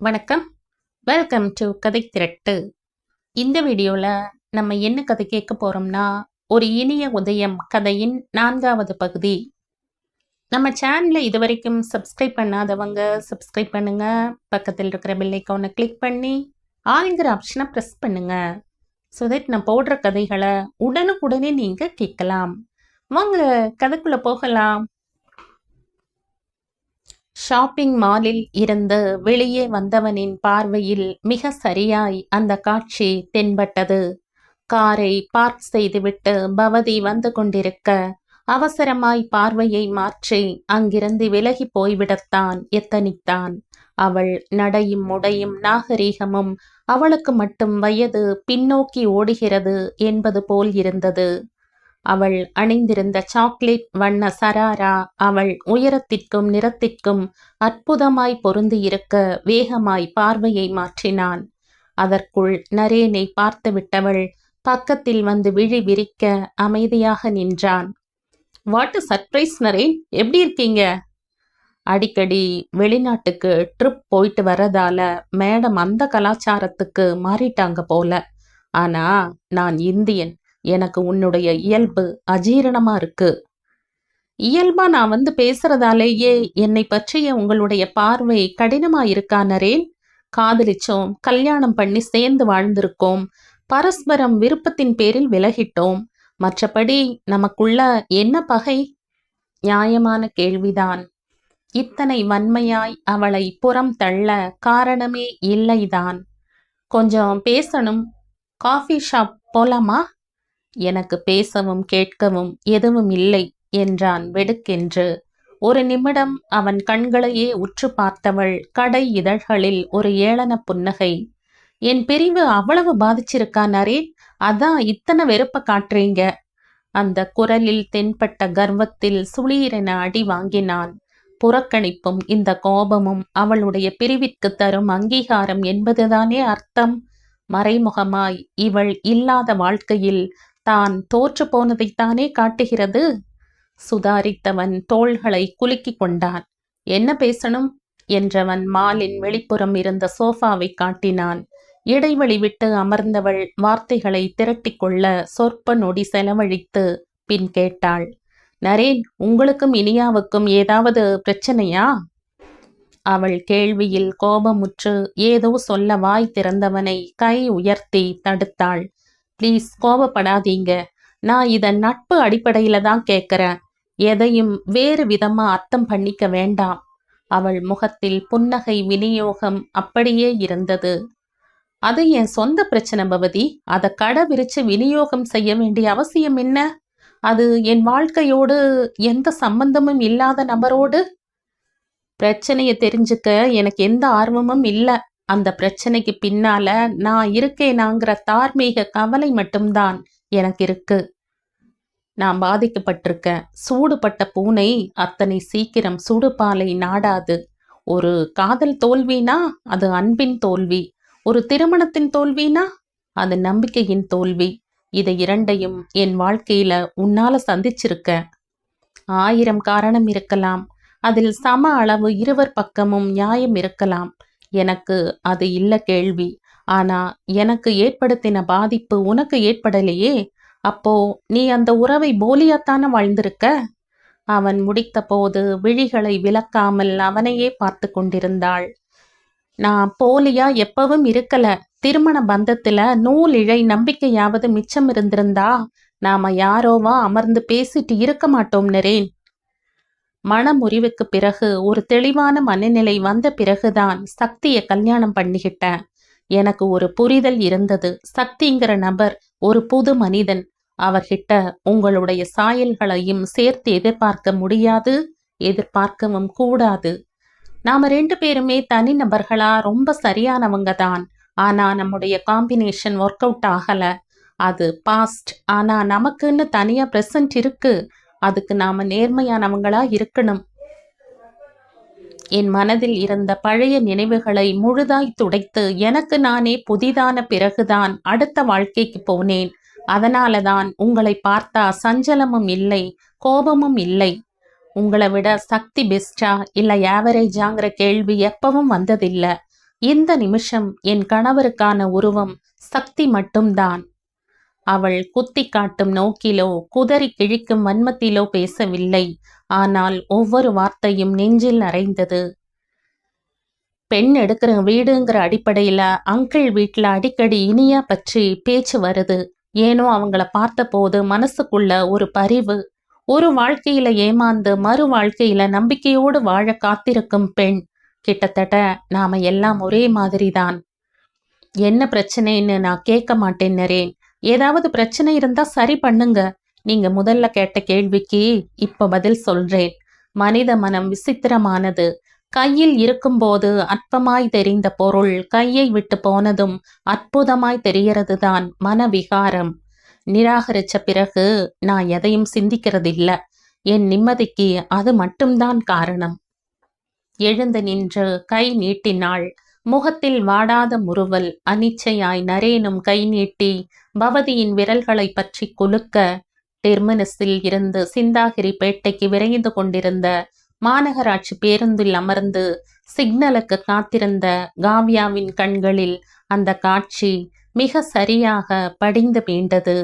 வணக்கம். Welcome to கதை திரட்டு. இந்த வீடியோவில் நம்ம என்ன கதை கேட்க போகிறோம்னா ஒரு இனிய உதயம் கதையின் நான்காவது பகுதி. நம்ம சேனலை இதுவரைக்கும் சப்ஸ்கிரைப் பண்ணாதவங்க சப்ஸ்கிரைப் பண்ணுங்க. பக்கத்தில் இருக்கிற பெல் கிளிக் பண்ணி ஆளுங்கிற ஆப்ஷனை ப்ரெஸ் பண்ணுங்க. ஸோ தட் நான் போடுற கதைகளை உடனுக்குடனே நீங்கள் கேட்கலாம். வாங்க கதைக்குள்ளே போகலாம். ஷாப்பிங் மாலில் இருந்து வெளியே வந்தவனின் பார்வையில் மிக சரியாய் அந்த காட்சி தென்பட்டது. காரை பார்க் செய்துவிட்டு பவதி வந்து கொண்டிருக்க அவசரமாய் பார்வையை மாற்றி அங்கிருந்து விலகி போய்விடத்தான் எத்தனித்தான். அவள் நடையும் உடையும் நாகரீகமும் அவளுக்கு மட்டும் வயது பின்னோக்கி ஓடுகிறது என்பது போல் இருந்தது. அவள் அணிந்திருந்த சாக்லேட் வண்ண சராரா அவள் உயரத்திற்கும் நிறத்திற்கும் அற்புதமாய் பொருந்தியிருக்க வேகமாய் பார்வையை மாற்றினான். அதற்குள் நரேனை பார்த்துவிட்டவள் பக்கத்தில் வந்து விழி விரிக்க அமைதியாக நின்றான். வாட்டு சர்ப்ரைஸ் நரேன் எப்படி இருக்கீங்க? அடிக்கடி வெளிநாட்டுக்கு ட்ரிப் போயிட்டு வர்றதால மேடம் அந்த கலாச்சாரத்துக்கு மாறிட்டாங்க போல. ஆனா நான் இந்தியன். எனக்கு உன்னுடைய இயல்பு அஜீரணமா இருக்கு. இயல்பா நான் வந்து பேசுறதாலேயே என்னை பற்றிய உங்களுடைய பார்வை கடினமா இருக்கா நரேன்? காதலிச்சோம் கல்யாணம் பண்ணி சேர்ந்து வாழ்ந்திருக்கோம் பரஸ்பரம் விருப்பத்தின் பேரில் விலகிட்டோம். மற்றபடி நமக்குள்ள என்ன பகை? நியாயமான கேள்விதான். இத்தனை வன்மையாய் அவளை புறம் தள்ள காரணமே இல்லைதான். கொஞ்சம் பேசணும். காஃபி ஷாப் போலாமா? எனக்கு பேசவும் கேட்கவும் எதுவும் இல்லை என்றான் வெடுக்கென்று. ஒரு நிமிடம் அவன் கண்களையே உற்று பார்த்தவள் கடை இதழ்களில் ஒரு ஏளன புன்னகை. என் பிரிவு அவ்வளவு பாதிச்சிருக்கா நரேன் அதான் இத்தனை வெறுப்ப காட்டுறீங்க. அந்த குரலில் தென்பட்ட கர்வத்தில் சுளீரென அடி வாங்கினான். புறக்கணிப்பும் இந்த கோபமும் அவளுடைய பிரிவிற்கு தரும் அங்கீகாரம் என்பதுதானே அர்த்தம்? மறைமுகமாய் இவள் இல்லாத வாழ்க்கையில் தான் தோற்று போனதைத்தானே காட்டுகிறது? சுதாரித்தவன் தோள்களை குலுக்கிக் கொண்டான். என்ன பேசணும்? என்றவன் மாலின் வெளிப்புறம் இருந்த சோஃபாவை காட்டினான். இடைவெளி விட்டு அமர்ந்தவள் வார்த்தைகளை திரட்டிக்கொள்ள சொற்ப நொடி செலவழித்து பின் கேட்டாள். நரேன் உங்களுக்கும் இனியாவுக்கும் ஏதாவது பிரச்சனையா? அவள் கேள்வியில் கோபமுற்று ஏதோ சொல்ல வாய் திறந்தவனை கை உயர்த்தி தடுத்தாள். ப்ளீஸ் கோபப்படாதீங்க. நான் இதை நட்பு அடிப்படையில தான் கேட்குறேன் எதையும் வேறு விதமா அர்த்தம் பண்ணிக்க வேண்டாம். அவள் முகத்தில் புன்னகை விநியோகம் அப்படியே இருந்தது. அது என் சொந்த பிரச்சனை பவதி. அதை கடை விரிச்சு விநியோகம் செய்ய வேண்டிய அவசியம் என்ன? அது என் வாழ்க்கையோடு எந்த சம்பந்தமும் இல்லாத நபரோடு? பிரச்சனையை தெரிஞ்சுக்க எனக்கு எந்த ஆர்வமும் இல்லை. அந்த பிரச்சனைக்கு பின்னால நான் இருக்கேனாங்கிற தார்மீக கவலை மட்டும்தான் எனக்கு இருக்கு. நான் பாதிக்கப்பட்டிருக்கேன். சூடுபட்ட பூனை அத்தனை சீக்கிரம் சுடுபாலை நாடாது. ஒரு காதல் தோல்வினா அது அன்பின் தோல்வி. ஒரு திருமணத்தின் தோல்வினா அது நம்பிக்கையின் தோல்வி. இதை இரண்டையும் என் வாழ்க்கையில உன்னால சந்திச்சிருக்க. ஆயிரம் காரணம் இருக்கலாம். அதில் சம அளவு இருவர் பக்கமும் நியாயம் இருக்கலாம். எனக்கு அது இல்ல கேள்வி. ஆனா எனக்கு ஏற்படுத்தின பாதிப்பு உனக்கு ஏற்படலையே? அப்போ நீ அந்த உறவை போலியாத்தான வாழ்ந்திருக்க? அவன் முடித்த போது விழிகளை விளக்காமல் அவனையே பார்த்து கொண்டிருந்தாள். நான் போலியா எப்பவும் இருக்கல. திருமண பந்தத்துல நூல் இழை நம்பிக்கையாவது மிச்சம் இருந்திருந்தா நாம யாரோவா அமர்ந்து பேசிட்டு இருக்க மாட்டோம் நரேன். மனமுறிவுக்கு பிறகு ஒரு தெளிவான மனநிலை வந்த பிறகுதான் சக்தியை கல்யாணம் பண்ணிக்கிட்டேன். எனக்கு ஒரு புரிதல் இருந்தது. சக்திங்கிற நபர் ஒரு புது மனிதன். அவர்கிட்ட உங்களுடைய சாயல்களையும் சேர்த்து எதிர்பார்க்க முடியாது எதிர்பார்க்கவும் கூடாது. நாம ரெண்டு பேருமே தனிநபர்களா ரொம்ப சரியானவங்க தான். ஆனா நம்முடைய காம்பினேஷன் ஒர்க் அவுட் ஆகல. அது பாஸ்ட் ஆனா நமக்குன்னு தனியா பிரசன்ட் இருக்கு. அதுக்கு நாம நேர்மையானவங்களா இருக்கணும். என் மனதில் இருந்த பழைய நினைவுகளை முழுதாய் துடைத்து எனக்கு நானே புதிதான பிறகுதான் அடுத்த வாழ்க்கைக்கு போனேன். அதனாலதான் உங்களை பார்த்தா சஞ்சலமும் இல்லை கோபமும் இல்லை. உங்களை விட சக்தி பெஸ்டா இல்ல ஆவரேஜாங்கிற கேள்வி எப்பவும் வந்ததில்லை. இந்த நிமிஷம் என் கணவருக்கான உருவம் சக்தி மட்டும்தான். அவள் குத்தி காட்டும் நோக்கிலோ குதறி கிழிக்கும் வன்மத்திலோ பேசவில்லை. ஆனால் ஒவ்வொரு வார்த்தையும் நெஞ்சில் அறைந்தது பெண் எடுக்கிற வீடுங்கிற அடிப்படையில அங்கிள் வீட்டுல அடிக்கடி இனியா பற்றி பேச்சு வருது. ஏனோ அவங்கள பார்த்தபோது மனசுக்குள்ள ஒரு பரிவு. ஒரு வாழ்க்கையில ஏமாந்து மறு வாழ்க்கையில நம்பிக்கையோடு வாழ காத்திருக்கும் பெண். கிட்டத்தட்ட நாம எல்லாம் ஒரே மாதிரிதான். என்ன பிரச்சனைன்னு நான் கேட்க மாட்டேன் நரேன். ஏதாவது பிரச்சனை இருந்தா சரி பண்ணுங்க. நீங்க முதல்ல கேட்ட கேள்விக்கு இப்ப பதில் சொல்றேன். மனித மனம் விசித்திரமானது. கையில் இருக்கும்போது அற்பமாய் தெரிந்த பொருள் கையை விட்டு போனதும் அற்புதமாய் தெரியறதுதான் மனவிகாரம். நிராகரிச்ச பிறகு நான் எதையும் சிந்திக்கிறதில்ல. என் நிம்மதிக்கு அது மட்டும்தான் காரணம். எழுந்து நின்று கை நீட்டினாள். முகத்தில் வாடாத முறுவல் அனிச்சையாய் நரேனும் கை நீட்டி பவதியின் விரல்களை பற்றி குலுக்க டெர்மினஸில் இருந்து சிந்தாகிரி பேட்டைக்கு விரைந்து கொண்டிருந்த மாநகராட்சி பேருந்தில் அமர்ந்து சிக்னலுக்கு காத்திருந்த காவ்யாவின் கண்களில் அந்த காட்சி மிக சரியாக படிந்து மீண்டது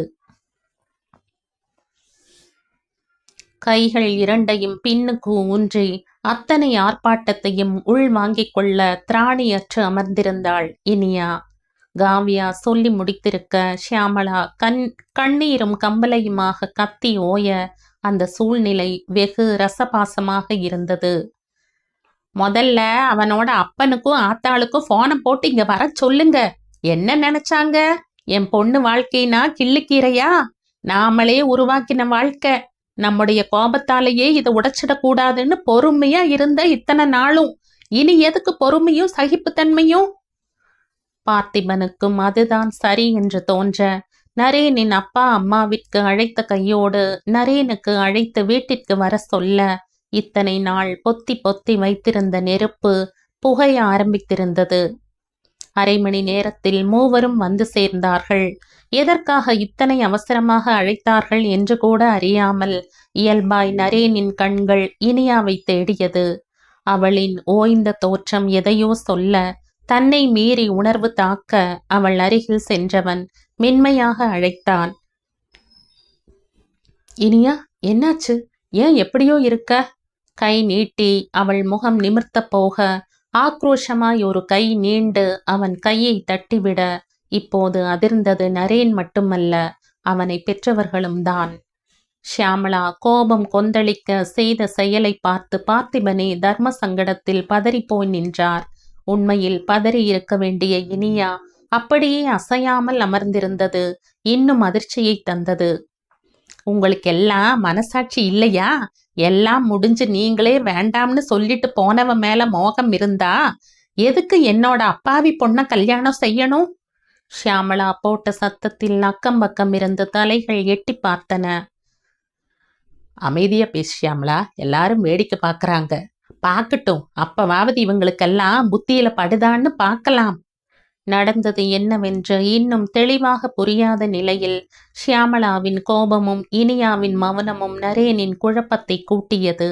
கைகள் இரண்டையும் பின்னுக்கு ஊன்றி அத்தனை ஆர்ப்பாட்டத்தையும் உள் வாங்கிக் கொள்ள திராணியற்று அமர்ந்திருந்தாள் இனியா. காவியா சொல்லி முடித்திருக்க ஷியாமளா கண் கண்ணீரும் கம்பலையுமாக கத்தி ஓய அந்த சூழ்நிலை வெகு ரசபாசமாக இருந்தது. முதல்ல அவனோட அப்பனுக்கும் ஆத்தாளுக்கும் போனை போட்டு இங்க வர சொல்லுங்க. என்ன நினைச்சாங்க? என் பொண்ணு வாழ்க்கைனா கிள்ளுக்கீரையா? நாமளே உருவாக்கின வாழ்க்கை. நம்முடைய கோபத்தாலேயே இதை உடைச்சிடக்கூடாதுன்னு பொறுமையா இருந்த இத்தனை நாளும். இனி எதுக்கு பொறுமையும் சகிப்புத்தன்மையும்? பார்த்திபனுக்கும் அதுதான் சரி என்று தோன்ற நரேனின் அப்பா அம்மாவிற்கு அழைத்த கையோடு நரேனுக்கு அழைத்து வீட்டிற்கு வர சொல்ல இத்தனை நாள் பொத்தி பொத்தி வைத்திருந்த நெருப்பு புகைய ஆரம்பித்திருந்தது. அரை மணி நேரத்தில் மூவரும் வந்து சேர்ந்தார்கள். எதற்காக இத்தனை அவசரமாக அழைத்தார்கள் என்று கூட அறியாமல் இயல்பாய் நரேனின் கண்கள் இனியாவை தேடியது. அவளின் ஓய்ந்த தோற்றம் எதையோ சொல்ல தன்னை மீறி உணர்வு தாக்க அவள் அருகில் சென்றவன் மென்மையாக அழைத்தான். இனியா என்னாச்சு? ஏன் எப்படியோ இருக்க? கை நீட்டி அவள் முகம் நிமிர்த்த போக ஆக்ரோஷமாய் ஒரு கை நீண்டு அவன் கையை தட்டிவிட இப்போது அதிர்ந்தது நரேன் மட்டுமல்ல அவனை பெற்றவர்களும் தான். ஷியாமளா கோபம் கொந்தளிக்க செய்த செயலை பார்த்து பார்த்திபனே தர்ம சங்கடத்தில் பதறிப்போய் நின்றார். உண்மையில் பதறி இருக்க வேண்டிய இனியா அப்படியே அசையாமல் அமர்ந்திருந்தது இன்னும் அதிர்ச்சியை தந்தது. உங்களுக்கு எல்லாம் மனசாட்சி இல்லையா? எல்லாம் முடிஞ்சு நீங்களே வேண்டாம்னு சொல்லிட்டு போனவன் மேல மோகம் இருந்தா எதுக்கு என்னோட அப்பாவி பொண்ண கல்யாணம் செய்யணும்? ஷியாமளா போட்ட சத்தத்தில் அக்கம் பக்கம் இருந்து தலைகள் எட்டி பார்த்தன. அமைதியா பேசியாமலா எல்லாரும் வேடிக்கை பார்க்கறாங்க பார்க்கட்டும் அப்பவாவது இவங்களுக்கெல்லாம் புத்தியில படுதான்னு பார்க்கலாம் நடந்தது என்னவென்று இன்னும் தெளிவாக புரியாத நிலையில் ஷியாமளாவின் கோபமும் இனியாவின் மௌனமும் நரேனின் குழப்பத்தை கூட்டியது.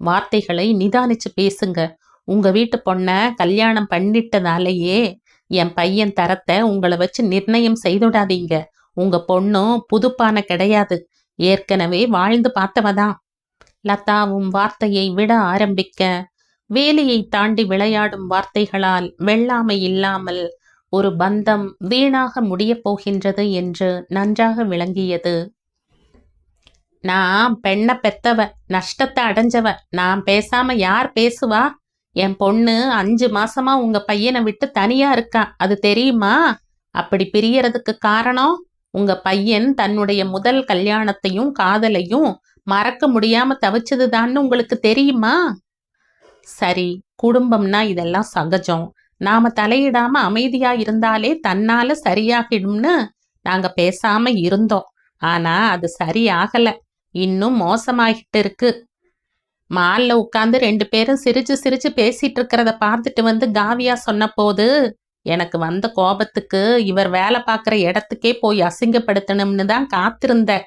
வார்த்தைகளை நிதானிச்சு பேசுங்க. உங்க வீட்டு பொண்ண கல்யாணம் பண்ணிட்டதாலேயே என் பையன் தரத்தை உங்களை வச்சு நிர்ணயம் செய்துடாதீங்க. உங்க பொண்ணும் புதுப்பான கிடையாது. ஏற்கனவே வாழ்ந்து பார்த்தவதான். லதாவும் வார்த்தையை விட ஆரம்பிக்க வேலியை தாண்டி விளையாடும் வார்த்தைகளால் வெள்ளாமை இல்லாமல் ஒரு பந்தம் வீணாக முடியப் போகின்றது என்று நன்றாக விளங்கியது. நான் பெண்ணை பெத்தவ நஷ்டத்தை அடைஞ்சவ நான் பேசாம யார் பேசுவா? என் பொண்ணு அஞ்சு மாசமா உங்க பையனை விட்டு தனியா இருக்கா அது தெரியுமா? அப்படி பிரியறதுக்கு காரணம் உங்க பையன் தன்னுடைய முதல் கல்யாணத்தையும் காதலையும் மறக்க முடியாம தவிச்சதுதான்னு உங்களுக்கு தெரியுமா? சரி குடும்பம்னா இதெல்லாம் சகஜம். நாம தலையிடாம அமைதியா இருந்தாலே தன்னால சரியாகிடும்னு நாங்க பேசாம இருந்தோம். ஆனா அது சரியாகல இன்னும் மோசமாகிட்டு இருக்கு. மால்ல உட்காந்து ரெண்டு பேரும் சிரிச்சு சிரிச்சு பேசிட்டு இருக்கிறத பார்த்துட்டு வந்து காவியா சொன்ன போது எனக்கு வந்த கோபத்துக்கு இவர் வேலை பார்க்குற இடத்துக்கே போய் அசிங்கப்படுத்தணும்னு தான் காத்திருந்தேன்.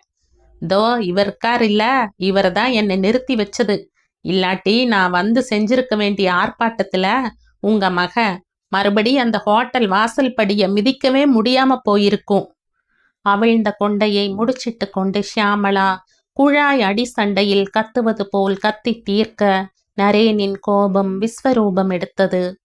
தோ இவர் இருக்கார் இல்ல இவர் தான் என்னை நிறுத்தி வச்சது. இல்லாட்டி நான் வந்து செஞ்சிருக்க வேண்டிய ஆர்ப்பாட்டத்துல உங்க மக மறுபடி அந்த ஹோட்டல் வாசல் படிய மிதிக்கவே முடியாம போயிருக்கும். அவிழ்ந்த கொண்டையை முடிச்சிட்டு கொண்டு ஷியாமளா குழாய் அடி சண்டையில் கத்துவது போல் கத்தி தீர்க்க நரேனின் கோபம் விஸ்வரூபம் எடுத்தது.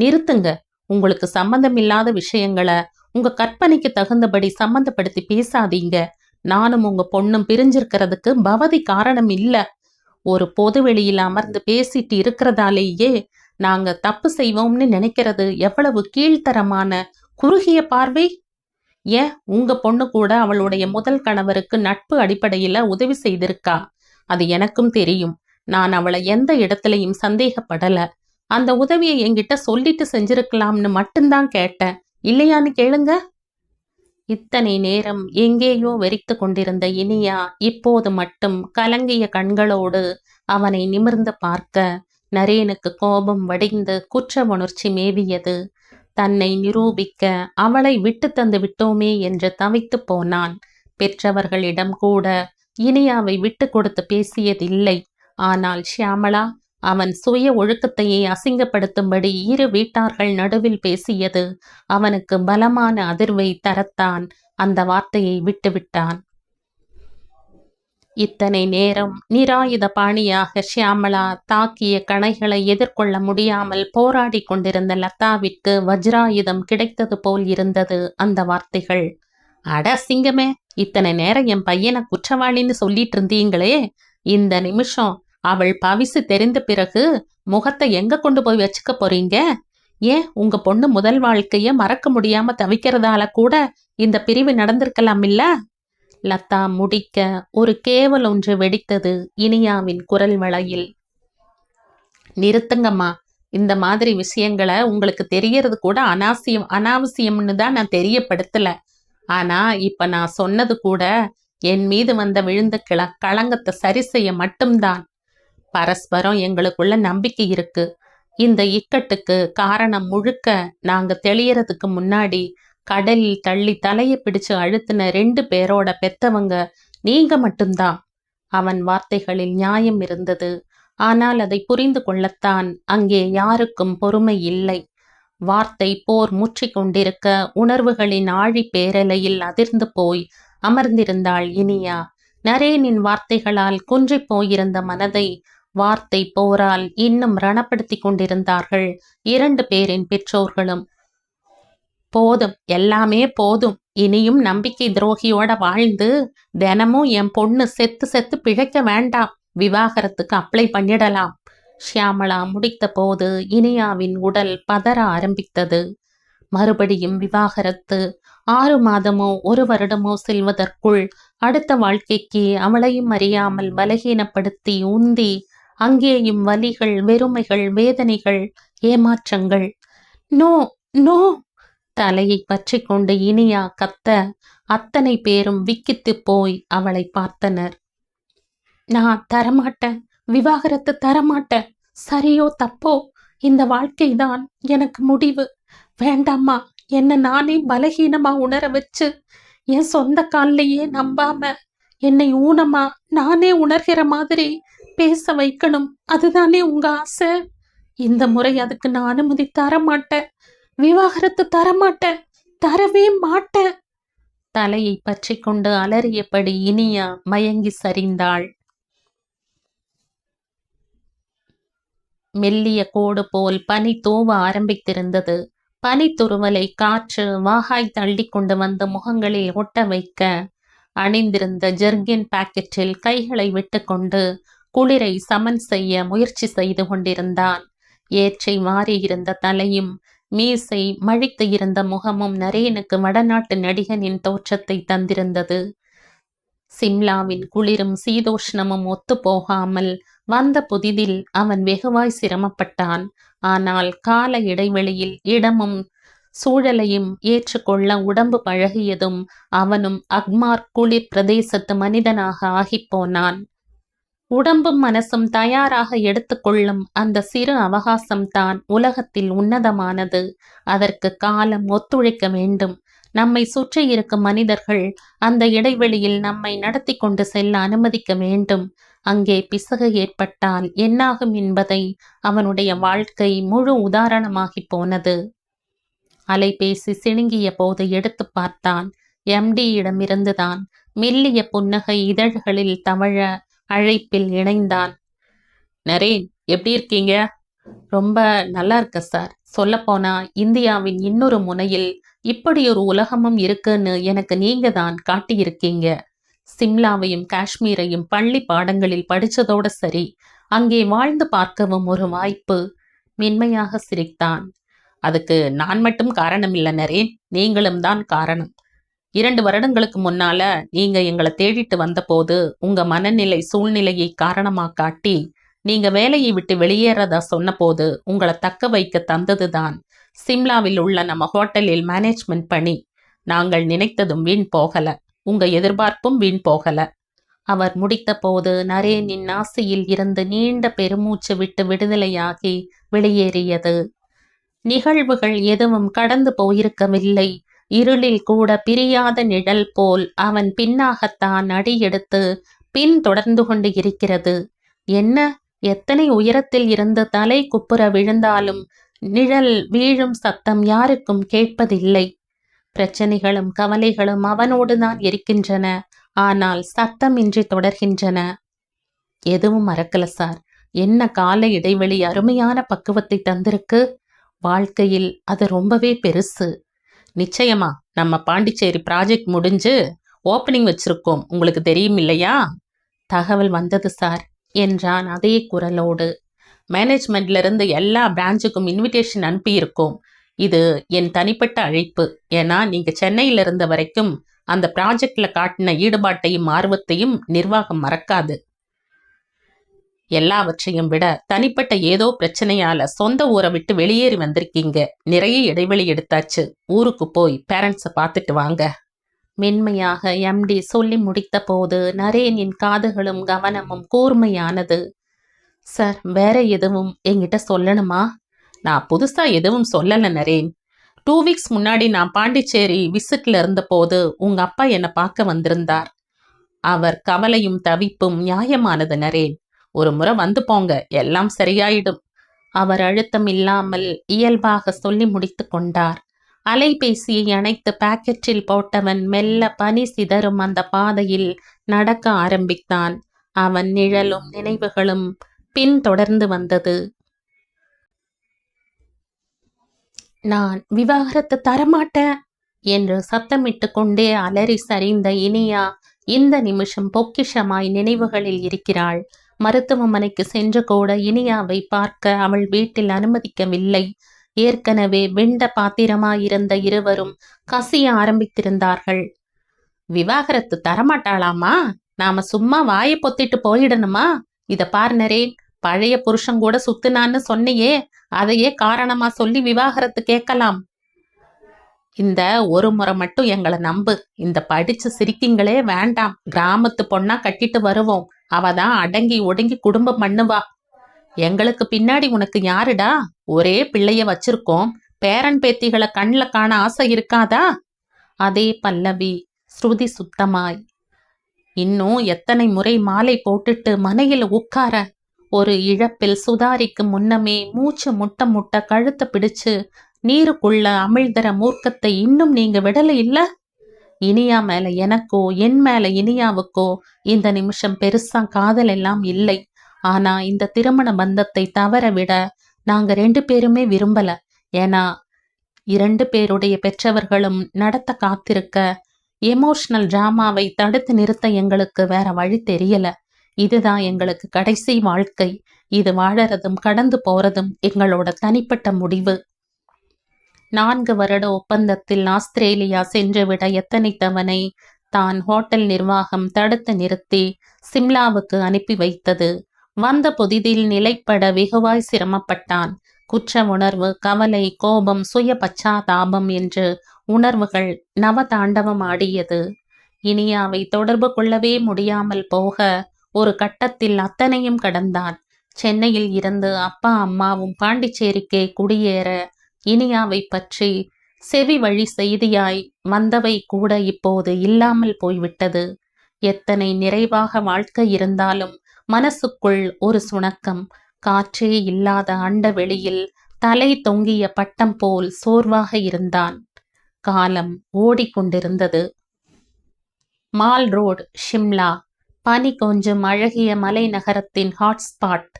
நிறுத்துங்க. உங்களுக்கு சம்பந்தமில்லாத விஷயங்களை உங்க கற்பனைக்கு தகுந்தபடி சம்பந்தப்படுத்தி பேசாதீங்க. நானும் உங்க பொண்ணும் பிரிஞ்சிருக்கிறதுக்கு பவதி காரணம் இல்ல. ஒரு பொது வெளியில் அமர்ந்து பேசிட்டு இருக்கிறதாலேயே நாங்க தப்பு செய்வோம்னு நினைக்கிறது எவ்வளவு கீழ்த்தரமான குறுகிய பார்வை? ஏன் உங்க பொண்ணு கூட அவளுடைய முதல் கணவருக்கு நட்பு அடிப்படையில உதவி செய்திருக்கா? அது எனக்கும் தெரியும். நான் அவளை எந்த இடத்துலயும் சந்தேகப்படல. அந்த உதவியை என்கிட்ட சொல்லிட்டு செஞ்சிருக்கலாம்னு மட்டும்தான் கேட்டேன். இல்லையான்னு கேளுங்க. இத்தனை நேரம் எங்கேயோ வெறித்து கொண்டிருந்த இனியா இப்போது மட்டும் கலங்கிய கண்களோடு அவனை நிமிர்ந்து பார்க்க நரேனுக்கு கோபம் வடிந்து குற்ற உணர்ச்சி மேவியது. தன்னை நிரூபிக்க அவளை விட்டு தந்து விட்டோமே என்று தவித்து போனான். பெற்றவர்களிடம் கூட இனியாவை விட்டு கொடுத்து பேசியதில்லை. ஆனால் ஷியாமளா அவன் சுய ஒழுக்கத்தையே அசிங்கப்படுத்தும்படி இரு வீட்டார்கள் நடுவில் பேசியது. அவனுக்கு பலமான அதிர்வை தரத்தான் அந்த வார்த்தையை விட்டுவிட்டான். இத்தனை நேரம் நிராயுத பாணியாக ஷியாமளா தாக்கிய கணைகளை எதிர்கொள்ள முடியாமல் போராடி கொண்டிருந்த லதாவிற்கு வஜ்ராயுதம் கிடைத்தது போல் இருந்தது அந்த வார்த்தைகள். அட சிங்கமே இத்தனை நேரம் என் பையனை குற்றவாளின்னு சொல்லிட்டு இருந்தீங்களே. இந்த நிமிஷம் அவள் பவிசு தெரிந்த பிறகு முகத்தை எங்க கொண்டு போய் வச்சுக்க போறீங்க? ஏன் உங்க பொண்ணு முதல் வாழ்க்கைய மறக்க முடியாம தவிக்கிறதால கூட இந்த பிரிவு நடந்திருக்கலாம் இல்ல? லதா முடிக்க ஒரு கேவல் ஒன்று வெடித்தது இனியாவின் குரல் வளையில். நிறுத்துங்கம்மா இந்த மாதிரி விஷயங்களை உங்களுக்கு தெரியறது கூட அனாவசியம் அனாவசியம்னு தான் நான் தெரியப்படுத்தல. ஆனா இப்ப நான் சொன்னது கூட என் மீது வந்த விழுந்த கிள களங்கத்தை சரி செய்ய மட்டும்தான். பரஸ்பரம் எங்களுக்குள்ள நம்பிக்கை இருக்கு. இந்த இக்கட்டுக்கு காரணம் முழுக்க நாங்க தெளியறதுக்கு முன்னாடி கடலில் தள்ளி தலையை பிடிச்சு அழுத்தின ரெண்டு பேரோட பெத்தவங்க நீங்க மட்டும்தான். அவன் வார்த்தைகளில் நியாயம் இருந்தது. ஆனால் அதை புரிந்து கொள்ளத்தான் அங்கே யாருக்கும் பொறுமை இல்லை. வார்த்தை போர் முற்றிக் கொண்டிருக்க உணர்வுகளின் ஆழி பேரலையில் அதிர்ந்து போய் அமர்ந்திருந்தாள் இனியா. நரேனின் வார்த்தைகளால் குன்றிப் போயிருந்த மனதை வார்த்தை போரால் இன்னும் ரணப்படுத்தி கொண்டிருந்தார்கள் இரண்டு பேரின் பெற்றோர்களும். போதும். எல்லாமே போதும். இனியும் நம்பிக்கை துரோகியோட வாழ்ந்து தினமும் என் பொண்ணு செத்து செத்து பிழைக்க வேண்டாம். விவாகரத்துக்கு அப்ளை பண்ணிடலாம். ஷியாமளா முடித்த போது இனியாவின் உடல் பதற ஆரம்பித்தது. மறுபடியும் விவாகரத்து. ஆறு மாதமோ ஒரு வருடமோ செல்வதற்குள் அடுத்த வாழ்க்கைக்கு அவளையும் அறியாமல் பலகீனப்படுத்தி உந்தி அங்கேயும் வலிகள் வெறுமைகள் வேதனைகள் ஏமாற்றங்கள். No no! தலையை பற்றி கொண்டு இனியா கத்த அத்தனை பேரும் விக்கித்து போய் அவளை பார்த்தனர். நான் தரமாட்டேன். விவாகரத்து தரமாட்டேன். சரியோ தப்போ? இந்த வாழ்க்கைதான் எனக்கு முடிவு. வேண்டாம்மா. என்ன நானே பலகீனமா உணர வச்சு என் சொந்த கால்லையே நம்பாம என்னை ஊனமா நானே உணர்கிற மாதிரி பேச வைக்கணும். அதுதானே உங்க ஆசை? இந்த முறை அதுக்கு நான் அனுமதி தர மாட்டேன் விவாகரத்து தரமாட்டேன் தரவே மாட்டேன். தலையை பற்றி கொண்டு அலறியபடி இனியா மயங்கி சரிந்தாள். மெல்லிய கோடு போல் பனி தூவ ஆரம்பித்திருந்தது. பனித்துருவலை காற்று வாகாய் தள்ளி கொண்டு வந்து முகங்களை ஒட்ட வைக்க அணிந்திருந்த ஜெர்கின் பாக்கெட்டில் கைகளை விட்டுக்கொண்டு குளிரை சமன் செய்ய முயற்சி செய்து கொண்டிருந்தான். ஏற்றை மாறியிருந்த தலையும் மீசை மழித்து இருந்த முகமும் நரேனுக்கு வடநாட்டு நடிகனின் தோற்றத்தை தந்திருந்தது. சிம்லாவின் குளிரும் சீதோஷ்ணமும் ஒத்து போகாமல் வந்த புதிதில் அவன் வெகுவாய் சிரமப்பட்டான். ஆனால் கால இடைவெளியில் இடமும் சூழலையும் ஏற்றுக்கொள்ள உடம்பு பழகியதும் அவனும் அக்மார் குளிர் பிரதேசத்து மனிதனாக ஆகிப்போனான் உடம்பும் மனசும் தயாராக எடுத்துக்கொள்ளும் அந்த சிறு அவகாசம்தான் உலகத்தில் உன்னதமானது. அதற்கு காலம் ஒத்துழைக்க வேண்டும். நம்மை சுற்றி இருக்கும் மனிதர்கள் அந்த இடைவெளியில் நம்மை நடத்தி கொண்டு செல்ல அனுமதிக்க வேண்டும். அங்கே பிசகு ஏற்பட்டால் என்னாகும் என்பதை அவனுடைய வாழ்க்கை முழு உதாரணமாகி போனது. அலைபேசி சிணுங்கிய போது எடுத்து பார்த்தான். எம்டியிடமிருந்துதான் மெல்லிய புன்னகை இதழ்களில் தவழ அழைப்பில் இணைந்தான். நரேன் எப்படி இருக்கீங்க? ரொம்ப நல்லா இருக்க சார். சொல்லப்போனா இந்தியாவின் இன்னொரு முனையில் இப்படி ஒரு உலகமும் இருக்குன்னு எனக்கு நீங்க தான் காட்டியிருக்கீங்க. சிம்லாவையும் காஷ்மீரையும் பள்ளி பாடங்களில் படிச்சதோட சரி அங்கே வாழ்ந்து பார்க்கவும் ஒரு வாய்ப்பு. மென்மையாக சிரித்தான். அதுக்கு நான் மட்டும் காரணம் இல்லை நரேன் நீங்களும் தான் காரணம். இரண்டு வருடங்களுக்கு முன்னால நீங்க எங்களை தேடிட்டு வந்தபோது உங்க மனநிலை சூழ்நிலையை காரணமா காட்டி நீங்க வேலையை விட்டு வெளியேறதா சொன்னபோது உங்களை தக்க வைக்க தந்ததுதான் சிம்லாவில் உள்ள நம்ம ஹோட்டலில் மேனேஜ்மெண்ட் பணி. நாங்கள் நினைத்ததும் வீண் போகல. உங்க எதிர்பார்ப்பும் வீண் போகல. அவர் முடித்தபோது நரேனின் ஆசையில் இருந்து நீண்ட பெருமூச்சு விட்டு விடுதலையாகி வெளியேறியது. நிகழ்வுகள் எதுவும் கடந்து போயிருக்கவில்லை. இருளில் கூட பிரியாத நிழல் போல் அவன் பின்னாகத்தான் அடியெடுத்து பின் தொடர்ந்து கொண்டு இருக்கிறது. என்ன? எத்தனை உயரத்தில் இருந்து தலை குப்புற விழுந்தாலும் நிழல் வீழும் சத்தம் யாருக்கும் கேட்பதில்லை. பிரச்சனைகளும் கவலைகளும் அவனோடுதான் இருக்கின்றன. ஆனால் சத்தமின்றி தொடர்கின்றன. எதுவும் மறக்கல சார். என்ன கால இடைவெளி அருமையான பக்குவத்தை தந்திருக்கு? வாழ்க்கையில் அது ரொம்பவே பெருசு. நிச்சயமா நம்ம பாண்டிச்சேரி ப்ராஜெக்ட் முடிஞ்சு ஓப்பனிங் வச்சிருக்கோம். உங்களுக்கு தெரியும் இல்லையா? தகவல் வந்தது சார் என்றான் அதே குரலோடு. மேனேஜ்மெண்ட்லேருந்து எல்லா பிரான்ச்சுக்கும் இன்விடேஷன் அனுப்பியிருக்கோம். இது என் தனிப்பட்ட அழைப்பு. ஏன்னா நீங்கள் சென்னையில் இருந்த வரைக்கும் அந்த ப்ராஜெக்டில் காட்டின ஈடுபாட்டையும் ஆர்வத்தையும் நிர்வாகம் மறக்காது. எல்லாவற்றையும் விட தனிப்பட்ட ஏதோ பிரச்சனையால சொந்த ஊரை விட்டு வெளியேறி வந்திருக்கீங்க. நிறைய இடைவெளி எடுத்தாச்சு. ஊருக்கு போய் பேரண்ட்ஸை பார்த்துட்டு வாங்க. மென்மையாக எம்டி சொல்லி முடித்த போது நரேனின் காதுகளும் கவனமும் கூர்மையானது. சார் வேற எதுவும் என்கிட்ட சொல்லணுமா? நான் புதுசா எதுவும் சொல்லல நரேன். டூ வீக்ஸ் முன்னாடி நான் பாண்டிச்சேரி விசிட்ல இருந்தபோது உங்க அப்பா என்னை பார்க்க வந்திருந்தார். அவர் கவலையும் தவிப்பும் நியாயமானது நரேன். ஒரு முறை வந்து போங்க. எல்லாம் சரியாயிடும். அவர் அழுத்தம் இல்லாமல் இயல்பாக சொல்லி முடித்து கொண்டார். அலைபேசியை அணைத்து பாக்கெட்டில் போட்டவன் மெல்ல பனி சிதறும் அந்த பாதையில் நடக்க ஆரம்பித்தான். அவன் நிழலும் நினைவுகளும் பின் தொடர்ந்து வந்தது. நான் விவாகரத்து தரமாட்டேன் என்று சத்தமிட்டு கொண்டே அலறி சரிந்த இனியா இந்த நிமிஷம் பொக்கிஷமாய் நினைவுகளில் இருக்கிறாள். மருத்துவமனைக்கு சென்று கூட இனியாவை பார்க்க அவள் வீட்டில் அனுமதிக்கவில்லை. ஏற்கனவே வெண்ட பாத்திரமாயிருந்த இருவரும் கசிய ஆரம்பித்திருந்தார்கள். விவாகரத்து தரமாட்டாளாமா? நாம சும்மா வாயை பொத்திட்டு போயிடணுமா? இத பார் நரேன் பழைய புருஷன் கூட சுத்துனான்னு சொன்னியே அதையே காரணமா சொல்லி விவாகரத்து கேட்கலாம். இந்த ஒரு முறை மட்டும் எங்களை நம்பு. இந்த படிச்சு சிரிக்கிங்களே வேண்டாம். கிராமத்து பொண்ணா கட்டிட்டு வருவோம். அவ தான் அடங்கி ஒடுங்கி குடும்பம் பண்ணுவா. எங்களுக்கு பின்னாடி உனக்கு யாருடா? ஒரே பிள்ளைய வச்சிருக்கோம். பேரன் பேத்திகளை கண்ணில் காண ஆசை இருக்காதா? அதே பல்லவி ஸ்ருதி சுத்தமாய். இன்னும் எத்தனை முறை மாலை போட்டுட்டு மனையில் உட்கார ஒரு இழப்பில் சுதாரிக்கு முன்னமே மூச்சு முட்ட முட்ட கழுத்தை பிடிச்சு நீருக்குள்ள அமிழ்தர மூர்க்கத்தை இன்னும் நீங்க விடல இல்ல? இனியா மேல எனக்கோ என் மேல இனியாவுக்கோ இந்த நிமிஷம் பெருசா காதல் எல்லாம் இல்லை. ஆனா இந்த திருமண பந்தத்தை தவற விட நாங்க ரெண்டு பேருமே விரும்பல. ஏன்னா இரண்டு பேருடைய பெற்றவர்களும் நடத்த காத்திருக்க எமோஷனல் டிராமாவை தடுத்து நிறுத்த எங்களுக்கு வேற வழி தெரியல. இதுதான் எங்களுக்கு கடைசி வாழ்க்கை. இது வாழறதும் கடந்து போறதும் எங்களோட தனிப்பட்ட முடிவு. நான்கு வருட ஒப்பந்தத்தில் ஆஸ்திரேலியா சென்றுவிட எத்தனைத்தவனை தான் ஹோட்டல் நிர்வாகம் தடுத்து நிறுத்தி சிம்லாவுக்கு அனுப்பி வைத்தது. வந்த புதிதில் நிலைப்பட வெகுவாய் சிரமப்பட்டான். குற்ற உணர்வு கவலை கோபம் சுய பச்சாதாபம் என்று உணர்வுகள் நவதாண்டவம் ஆடியது. இனியாவை தொடர்பு கொள்ளவே முடியாமல் போக ஒரு கட்டத்தில் அத்தனையும் கடந்தான். சென்னையில் இருந்து அப்பா அம்மாவும் பாண்டிச்சேரிக்கே குடியேற இனியாவை பற்றி செவி வழி செய்தியாய் வந்தவை கூட இப்போது இல்லாமல் போய்விட்டது. எத்தனை நிறைவாக வாழ்க்கை இருந்தாலும் மனசுக்குள் ஒரு சுணக்கம் காற்றே இல்லாத அண்ட வெளியில் தலை தொங்கிய பட்டம் போல் சோர்வாக இருந்தான். காலம் ஓடிக்கொண்டிருந்தது. மால் ரோடு ஷிம்லா பனி கொஞ்சம் அழகிய மலை நகரத்தின் ஹாட்ஸ்பாட்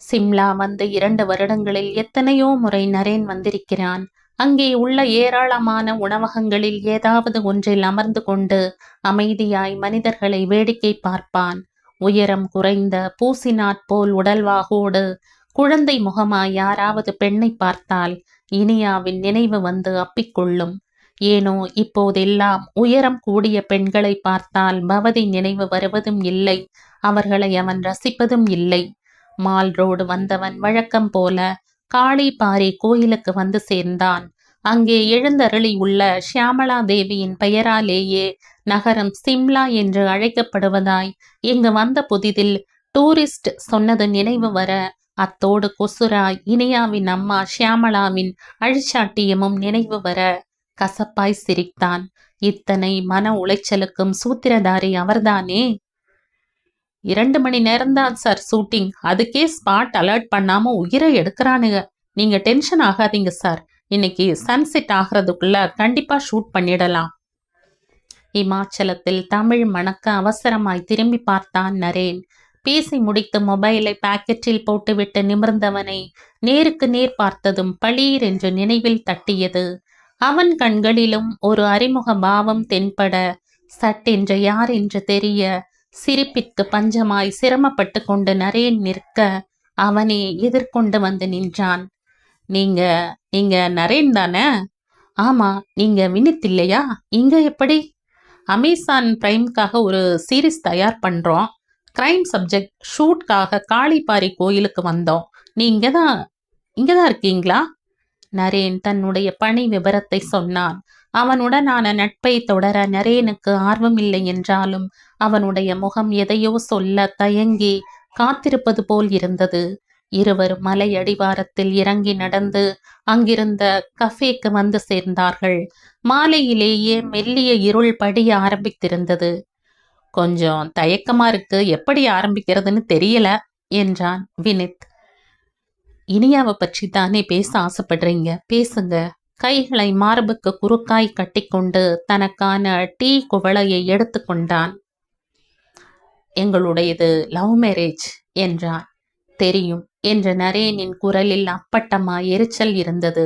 சிம்லா வந்து இரண்டு வருடங்களில் எத்தனையோ முறை நரேன் வந்திருக்கிறான். அங்கே உள்ள ஏராளமான உணவகங்களில் ஏதாவது ஒன்றில் அமர்ந்து கொண்டு அமைதியாய் மனிதர்களை வேடிக்கை பார்ப்பான். உயரம் குறைந்த பூசினாற் போல் உடல்வாகோடு குழந்தை முகமாய் யாராவது பெண்ணை பார்த்தால் இனியாவின் நினைவு வந்து அப்பிக்கொள்ளும். ஏனோ இப்போதெல்லாம் உயரம் கூடிய பெண்களை பார்த்தால் பவதி நினைவு வருவதும் இல்லை அவர்களை அவன் ரசிப்பதும் இல்லை. மால் ரோடு வந்தவன் வழக்கம் போல காளிபாரி கோயிலுக்கு வந்து சேர்ந்தான். அங்கே எழுந்தருளி உள்ள ஷியாமலா தேவியின் பெயராலேயே நகரம் சிம்லா என்று அழைக்கப்படுவதாய் இங்கு வந்த புதிதில் டூரிஸ்ட் சொன்னது நினைவு வர அத்தோடு கொசுராய் இனியாவின் அம்மா ஷியாமலாவின் அழிச்சாட்டியமும் நினைவு வர கசப்பாய் சிரித்தான். இத்தனை மன உளைச்சலுக்கும் சூத்திரதாரி அவர்தானே? இரண்டு மணி நேரம்தான் சார் ஷூட்டிங் அதுக்கே ஸ்பாட் அலர்ட் பண்ணாம உயிரை எடுக்கிறானுங்க. நீங்க டென்ஷன் ஆகாதீங்க சார் இன்னைக்கு சன்செட் ஆகிறதுக்குள்ள கண்டிப்பா ஷூட் பண்ணிடலாம். இமாச்சலத்தில் தமிழ் மணக்க அவசரமாய் திரும்பி பார்த்தான் நரேன். பேசி முடித்து மொபைலை பாக்கெட்டில் போட்டுவிட்டு நிமிர்ந்தவனை நேருக்கு நேர் பார்த்ததும் பளீர் என்று நினைவில் தட்டியது. அவன் கண்களிலும் ஒரு அறிமுக பாவம் தென்பட சட்டென்று யார் என்று தெரிய சிரிப்பிற்கு பஞ்சமாய் சிரமப்பட்டு கொண்டு நரேன் நிற்க அவனே எதிர்கொண்டு வந்து நின்றான். நீங்க நீங்க நரேன் தானே? ஆமா நீங்க வினித் இல்லையா? இங்க எப்படி? அமேசான் பிரைம்காக ஒரு சீரிஸ் தயார் பண்றோம். கிரைம் சப்ஜெக்ட் ஷூட்காக காளிப்பாரி கோயிலுக்கு வந்தோம். நீ இங்கதான் தான் இருக்கீங்களா? நரேன் தன்னுடைய பணி விவரத்தை சொன்னான். அவனுடனான நட்பை தொடர நரேனுக்கு ஆர்வம் இல்லை என்றாலும் அவனுடைய முகம் எதையோ சொல்ல தயங்கி காத்திருப்பது போல் இருந்தது. இருவர் மலை அடிவாரத்தில் இறங்கி நடந்து அங்கிருந்த கஃபேக்கு வந்து சேர்ந்தார்கள். மாலையிலேயே மெல்லிய இருள் படிய ஆரம்பித்திருந்தது. கொஞ்சம் தயக்கமா இருக்கு எப்படி ஆரம்பிக்கிறதுன்னு தெரியல என்றான் வினித். இனியாவை பற்றி தானே பேச ஆசைப்படுறீங்க? பேசுங்க. கைகளை மார்புக்கு குறுக்காய் கட்டிக்கொண்டு தனக்கான டீ குவளையை எடுத்துக்கொண்டான் எங்களுடையது லவ் மேரேஜ் என்றான். தெரியும் என்ற நரேனின் குரலில் அப்பட்டமா எரிச்சல் இருந்தது.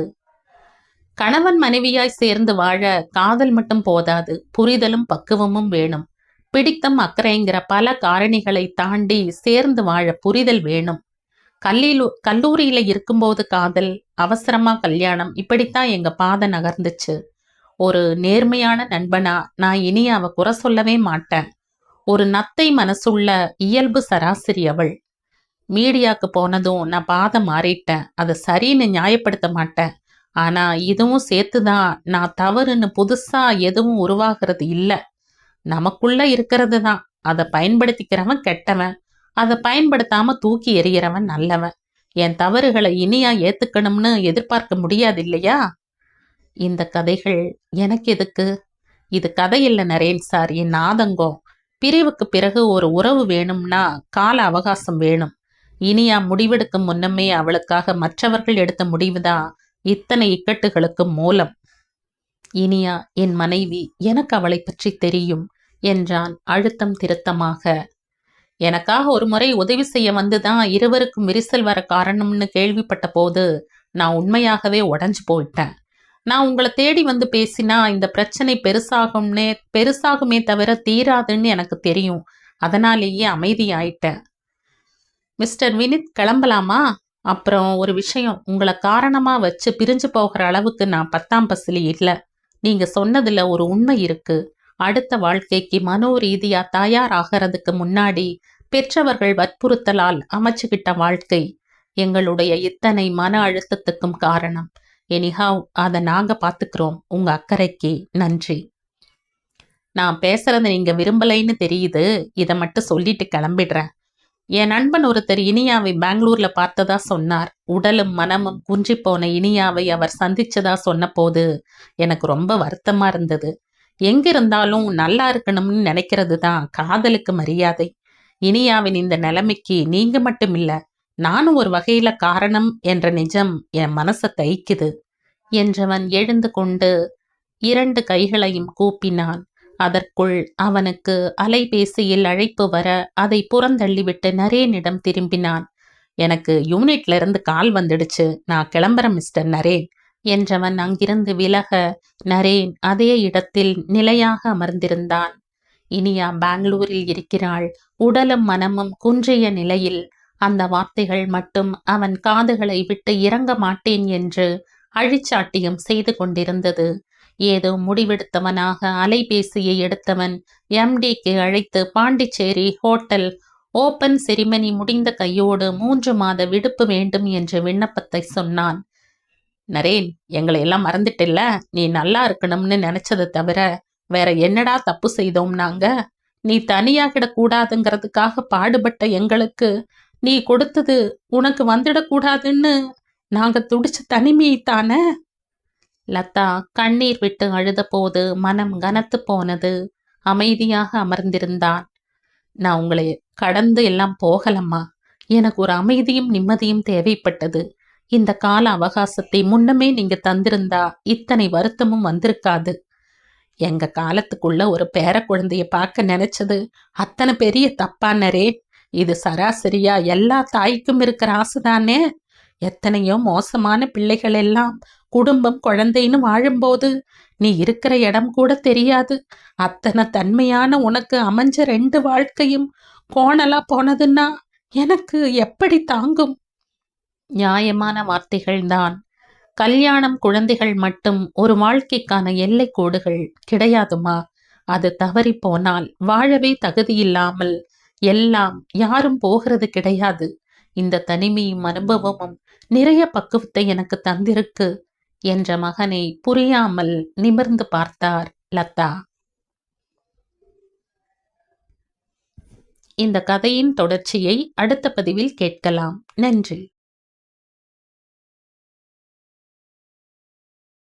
கணவன் மனைவியாய் சேர்ந்து வாழ காதல் மட்டும் போதாது புரிதலும் பக்குவமும் வேணும். பிடித்தம் அக்கறைங்கிற பல காரணிகளை தாண்டி சேர்ந்து வாழ புரிதல் வேணும். கல்லூ கல்லூரியில இருக்கும்போது காதல் அவசரமா கல்யாணம் இப்படித்தான் எங்க பாதை நகர்ந்துச்சு. ஒரு நேர்மையான நண்பனா நான் இனி அவ குறை சொல்லவே மாட்டேன். ஒரு நத்தை மனசுள்ள இயல்பு சராசரி அவள். மீடியாக்கு போனதும் நான் பாதை மாறிட்டேன். அதை சரின்னு நியாயப்படுத்த மாட்டேன். ஆனா இதுவும் சேர்த்துதான் நான் தவறுன்னு புதுசா எதுவும் உருவாகிறது இல்லை. நமக்குள்ள இருக்கிறது தான். அதை பயன்படுத்திக்கிறவன் கெட்டவன். அதை பயன்படுத்தாம தூக்கி எறிகிறவன் நல்லவன். என் தவறுகளை இனியா ஏத்துக்கணும்னு எதிர்பார்க்க முடியாது இல்லையா இந்த கதைகள் எனக்கு எதுக்கு? இது கதை இல்லை நரேன் சார் என் ஆதங்கம் பிரிவுக்கு பிறகு ஒரு உறவு வேணும்னா கால அவகாசம் வேணும். இனியா முடிவெடுக்கும் முன்னமே அவளுக்காக மற்றவர்கள் எடுத்த முடிவுதான் இத்தனை இக்கட்டுகளுக்கு மூலம். இனியா என் மனைவி எனக்கு அவளை பற்றி தெரியும் என்றான் அழுத்தம் திருத்தமாக எனக்காக ஒரு முறை உதவி செய்ய வந்துதான் இருவருக்கும் விரிசல் வர காரணம்னு கேள்விப்பட்ட போது நான் உண்மையாகவே உடஞ்சு போயிட்டேன். நான் உங்களை தேடி வந்து பேசினா இந்த பிரச்சனை பெருசாகும்னே பெருசாகுமே தவிர தீராதுன்னு எனக்கு தெரியும். அதனாலேயே அமைதியாயிட்டேன். மிஸ்டர் வினித் கிளம்பலாமா? அப்புறம் ஒரு விஷயம் உங்களை காரணமாக வச்சு பிரிஞ்சு போகிற அளவுக்கு நான் பத்தாம் பசிலி இல்லை. நீங்கள் சொன்னதில் ஒரு உண்மை இருக்குது அடுத்த வாழ்க்கைக்கு மனோ ரீதியா தயாராகிறதுக்கு முன்னாடி பெற்றவர்கள் வற்புறுத்தலால் அமைச்சுக்கிட்ட வாழ்க்கை எங்களுடைய இத்தனை மன அழுத்தத்துக்கும் காரணம். எனிஹாவ் அதை நாங்க பார்த்துக்கிறோம். உங்க அக்கறைக்கு நன்றி. நான் பேசுறத நீங்க விரும்பலைன்னு தெரியுது. இதை மட்டும் சொல்லிட்டு கிளம்பிடுறேன். என் நண்பன் ஒருத்தர் இனியாவை பெங்களூர்ல பார்த்ததா சொன்னார். உடலும் மனமும் குன்றி போன இனியாவை அவர் சந்திச்சதா சொன்ன போது எனக்கு ரொம்ப வருத்தமா இருந்தது. எங்க இருந்தாலும் நல்லா இருக்கணும்னு நினைக்கிறது தான் காதலுக்கு மரியாதை. இனியாவின் இந்த நிலைமைக்கு நீங்க மட்டும் இல்ல நானும் ஒரு வகையில காரணம் என்ற நிஜம் என் மனசை தைக்குது என்றவன் எழுந்து கொண்டு இரண்டு கைகளையும் கூப்பினான். அதற்குள் அவனுக்கு அலைபேசியில் அழைப்பு வர அதை புறந்தள்ளிவிட்டு நரேனிடம் திரும்பினான். எனக்கு யூனிட்ல இருந்து கால் வந்துடுச்சு. நான் கிளம்புறேன் மிஸ்டர் நரேன். என்றவன் அங்கிருந்து விலக நரேன் அதே இடத்தில் நிலையாக அமர்ந்திருந்தான். இனியா பெங்களூரில் இருக்கிறாள். உடலும் மனமும் குன்றிய நிலையில். அந்த வார்த்தைகள் மட்டும் அவன் காதுகளை விட்டு இறங்க மாட்டேன் என்று அழிச்சாட்டியம் செய்து கொண்டிருந்தது. ஏதோ முடிவெடுத்தவனாக அலைபேசியை எடுத்தவன் எம்டிக்கு அழைத்து பாண்டிச்சேரி ஹோட்டல் ஓப்பன் செரிமனி முடிந்த கையோடு மூன்று மாத விடுப்பு வேண்டும் என்ற விண்ணப்பத்தை சொன்னான். நரேன் எங்களை எல்லாம் மறந்துட்டில்ல? நீ நல்லா இருக்கணும்னு நினைச்சதை தவிர வேற என்னடா தப்பு செய்தோம் நாங்க நீ தனியாகிடக் கூடாதுங்கிறதுக்காக பாடுபட்ட எங்களுக்கு நீ கொடுத்தது உனக்கு வந்துடக்கூடாதுன்னு நாங்க துடிச்ச தனிமையை தானே லதா கண்ணீர் விட்டு அழுத போது மனம் கனத்து போனது. அமைதியாக அமர்ந்திருந்தான். நான் உங்களை கடந்து எல்லாம் போகலம்மா. எனக்கு ஒரு அமைதியும் நிம்மதியும் தேவைப்பட்டது. இந்த கால அவகாசத்தை முன்னமே நீங்க தந்திருந்தா இத்தனை வருத்தமும் வந்திருக்காது. எங்க காலத்துக்குள்ள ஒரு பேர குழந்தைய பார்க்க நினைச்சது அத்தனை பெரிய தப்பானரே. இது சராசரியா எல்லா தாய்க்கும் இருக்கிற ஆசைதானே. எத்தனையோ மோசமான பிள்ளைகள் எல்லாம் குடும்பம் குழந்தைன்னு வாழும்போது நீ இருக்கிற இடம் கூட தெரியாது. அத்தனை தன்மையான உனக்கு அமைஞ்ச ரெண்டு வாழ்க்கையும் கோணலா போனதுன்னா எனக்கு எப்படி தாங்கும்? நியாயமான வார்த்தைகள்தான். கல்யாணம் குழந்தைகள் மட்டும் ஒரு வாழ்க்கைக்கான எல்லை கோடுகள் கிடையாதுமா? அது தவறி போனால் வாழவே தகுதியில்லாமல் எல்லாம் யாரும் போகிறது கிடையாது. இந்த தனிமையும் அனுபவமும் நிறைய பக்குவத்தை எனக்கு தந்திருக்கு என்ற மகனை புரியாமல் நிமிர்ந்து பார்த்தார் லதா. இந்த கதையின் தொடர்ச்சியை அடுத்த பதிவில் கேட்கலாம். நன்றி.